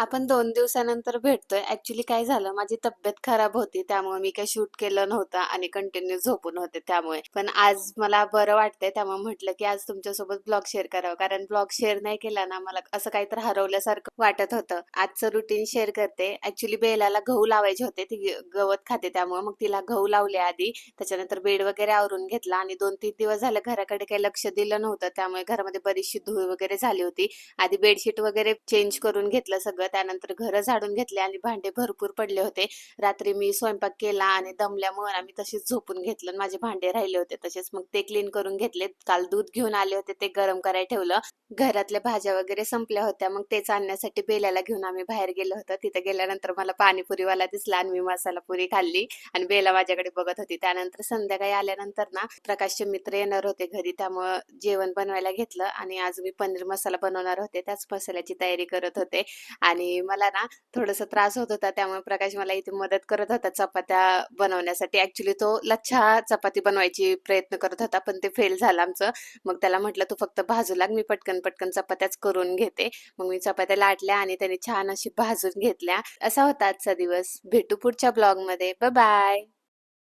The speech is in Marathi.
आपण दोन दिवसानंतर भेटतोय. ऍक्च्युली काय झालं माझी तब्येत खराब होती त्यामुळे मी काही शूट केलं नव्हतं आणि कंटिन्यू झोपून होते त्यामुळे. पण आज मला बरं वाटतंय त्यामुळे म्हटलं की आज तुमच्यासोबत ब्लॉग शेअर करावं. कारण ब्लॉग शेअर नाही केला ना मला असं काहीतरी हरवल्यासारखं वाटत होतं. आजचं रुटीन शेअर करते. ऍक्च्युली बेलाला गहू लावायचे होते ती गवत खाते त्यामुळे मग तिला गहू लावले आधी. त्याच्यानंतर बेड वगैरे आवरून घेतला आणि दोन तीन दिवस झाले घराकडे काही लक्ष दिलं नव्हतं त्यामुळे घरामध्ये बरीचशी धूळ वगैरे झाली होती. आधी बेडशीट वगैरे चेंज करून घेतलं सगळं. त्यानंतर घर झाडून घेतले आणि भांडे भरपूर पडले होते. रात्री मी स्वयंपाक केला आणि दमल्यामुळे आम्ही तशीच झोपून घेतलं आणि माझे भांडे राहिले होते. तसेच मग ते क्लीन करून घेतले. काल दूध घेऊन आले होते ते गरम करायला ठेवलं. घरातल्या भाज्या वगैरे संपल्या होत्या. मग तेच आणण्यासाठी बेल्याला घेऊन आम्ही बाहेर गेलो होतो. तिथे गेल्यानंतर मला पाणीपुरीवाला दिसला आणि मी मसाला पुरी खाल्ली आणि बेला माझ्याकडे बघत होती. त्यानंतर संध्याकाळी आल्यानंतर ना प्रकाशचे मित्र येणार होते घरी. त्यामुळं जेवण बनवायला घेतलं आणि आज मी पनीर मसाला बनवणार होते. त्याच मसाल्याची तयारी करत होते आणि आणि मला ना थोडासा त्रास होत होता. त्यामुळे प्रकाश मला इथे मदत करत होता चपात्या बनवण्यासाठी. ऍक्च्युली तो लच्छा चपाती बनवायची प्रयत्न करत होता पण ते फेल झालं आमचं. मग त्याला म्हटलं तू फक्त भाजू लाग मी पटकन पटकन चपात्याच करून घेते. मग मी चपात्या लाटल्या आणि त्याने छान अशी भाजून घेतल्या. असा होता आजचा दिवस. भेटू पुढच्या ब्लॉगमध्ये. बाय